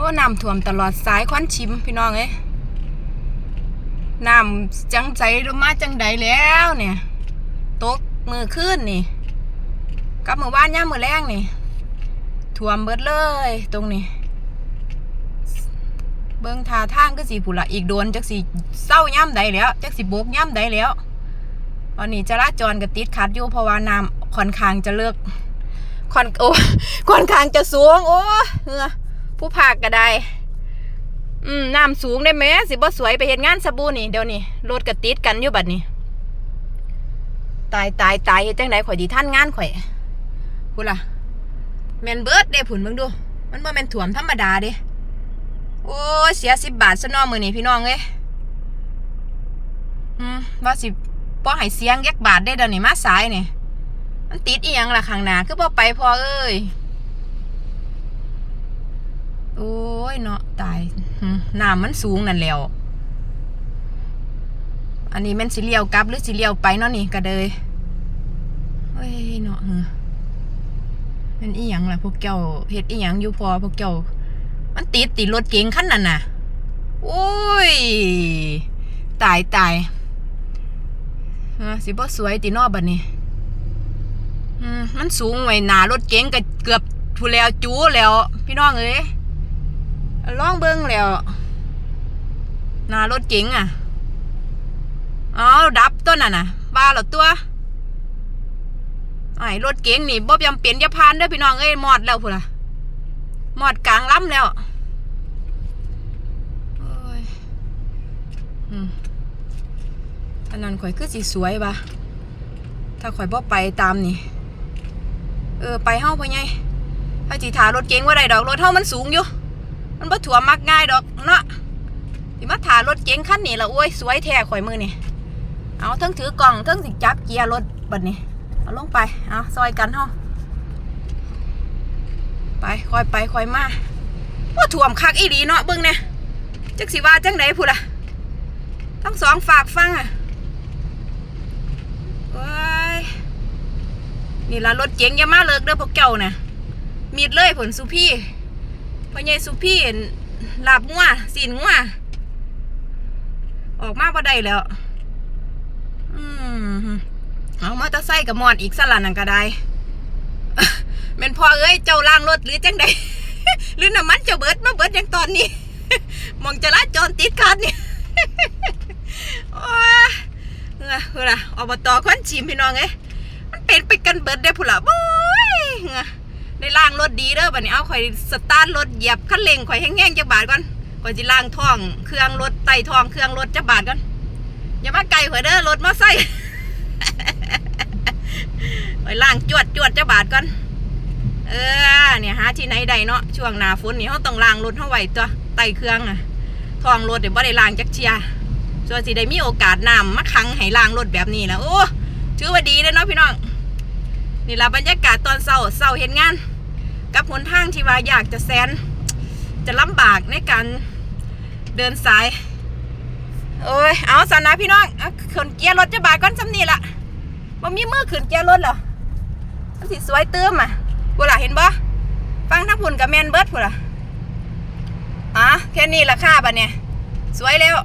อ้น้ำท่วมตลอดสายควันชิมพี่น้องเอ้ยน้ำจังใจลงมาจังใดแล้วเนี่ยตกมือขึ้นนี่กับมือบ้านย่ามมือแรงนี่ท่วมเบิดเลยตรงนี้ เบิ่งทาทางก็สีผุละอีกโดนจักสีเศร้าย่ำใดแล้วจักสีโบกย่ำใดแล้วตอนนี้จราจรก็ติดขัดอยู่เพราะว่าน้ำค่อนข้างจะเลิกค่อนโอ้ค่อนข้างจะสูงโอ้เหงือ ผู้ภาคก็ได้ อืมน้ำสูงได้ไหมสิบ่สวยไปเห็นงานสบู่นี่เดี๋ยวนี้รถก็ติดกันอยู่บัดนี้ ตายตายตายเฮ็ดจังไดข่อยดีท่านงานข่อยพูดล่ะแมนเบิร์ดเด้ผุนเบิ่งดู มันบ่แมนถ่วมธรรมดาเด้โอ้เสียสิบบาทซะเนอมือนี่พี่น้องเอ้ยอืมว่าสิป้อให้เสียงแยกบาทได้เดี๋ยวนี้มาสายนี่มันติดอีหยังล่ะข้างหน้าคือบ่ไปพอเอ้ย โอ้ยเนาะตายหน้ำมันสูงนั่นแล้ว อันนี้มันสิเลียวกลับหรือสิเลียวไปเนาะนี่ก็เลยเฮ้ยเนาะเหรอมันอีหยังล่ะพวกเจ้าเฮ็ดอีหยังอยู่พอพวกเจ้า มันติดติดรถเก๋งคันนั้นน่ะ โอ้ย ตายตายฮะสิบ่สวยตินอบัดนี้มมันสูงไว้หนารถเก๋งก็เกือบทุแล้วจูแล้ว พี่น้องเอ้ย ลองเบิ่งแล้วนารถเก๋งอะเอดับต้นน่ะนะว่าแล้วตัวไอ้รถเก๋งนี่บ่จำเป็นอย่าพานเด้อพี่น้องเอ้ยหมอดแล้วพุ่นล่ะหมอดกลางล้ำแล้วโอ้ยอันนั้นข่อยคือสีสวยปะถ้าข่อยบ่ไปตามนี่ เออ ไปเฮ้าไปไงไปจีถารถเก๋งว่าใดดอกรถเฮ้ามันสูงอยู่ มันบ่ถ่วมมักง่ายดอกเนาะสิมาถารถเก๋งคันนี้ละโอ้ยสวยแท้ข่อยมือนี่เอาทั้งถือกล่องทั้งสิจับเกียร์รถบัดนี้เอาลงไปเอาซอยกันเฮาไปคอยไปคอยมาว่าถ่วมคักอีดีเนาะเบิ่งเนี่ยจักสิว่าจังไดพูดล่ะทั้งสองฝากฟังอะโอ้ยนี่ละรถเก๋งอย่ามาเลิกเด้อพวกเจ้าน่ะมีดเลยผลสุพี่ พ่อใหญ่สุพี่หลาบงัวสีนงัวออกมาบ่ได้แล้ว อืมเอามาตะไซค์กับมอดอีกสลันนั่นก็ได้แม่นพ่อเอ้ยเจ้าล่างรถหรือจังใดหรือน้ำมันเจ้าเบิดมาเบิดอย่างตอนนี้มองจะลาจรติดขัดนี่โอ้ยเออเออล่ะอบตควันชิมพี่น้องเอ้ยมันเป็นไปกันเบิดได้อพุ่นล่ะโอ้ยเออ ได้ล่างรถดีเด้อบัดนี้เอาข่อยสตาร์ทรถเหยียบคันเร่งข่อยแห้งๆจักบาทก่อนก่อนสิล่างท้องเครื่องรถไต่ท้องเครื่องรถจักบาทก่อนอย่ามาไกลข่อยเด้อรถมอไซค์ข่อยล่างจวดจวดจักบาทก่อนเออเนี่ยหาที่ไหนใดเนาะช่วงหนาฝนนี่เขาต้องล้างรถเขาไว้ตัวไต่เครื่องอะทองรถเดี๋ยวบ่ได้ล้างจักเชียส่วนสิได้มีโอกาสนำมาขังให้ล้างรถแบบนี้แล้วโอ้ถือว่าดีเลยเนาะพี่น้อง นี่ละบรรยากาศตอนเศร้าเศร้าเห็นงาน กับหนทางที่ว่าอยากจะแซน จะลำบากในการเดินสายโอ้ยเอาสันนะพี่น้องขึ้นเกียร์รถจะบาดก้อนจำนี่ละบ่มีมือขึ้นเกียร์รถเหรอมันสิสวยเติมอะพูล่ะเห็นบ่ฟังทั้งพุ่นกับแมนเบิร์ดพูล่ะอะแค่นี้ละค่าบัดเนี่ยสวยแล้ว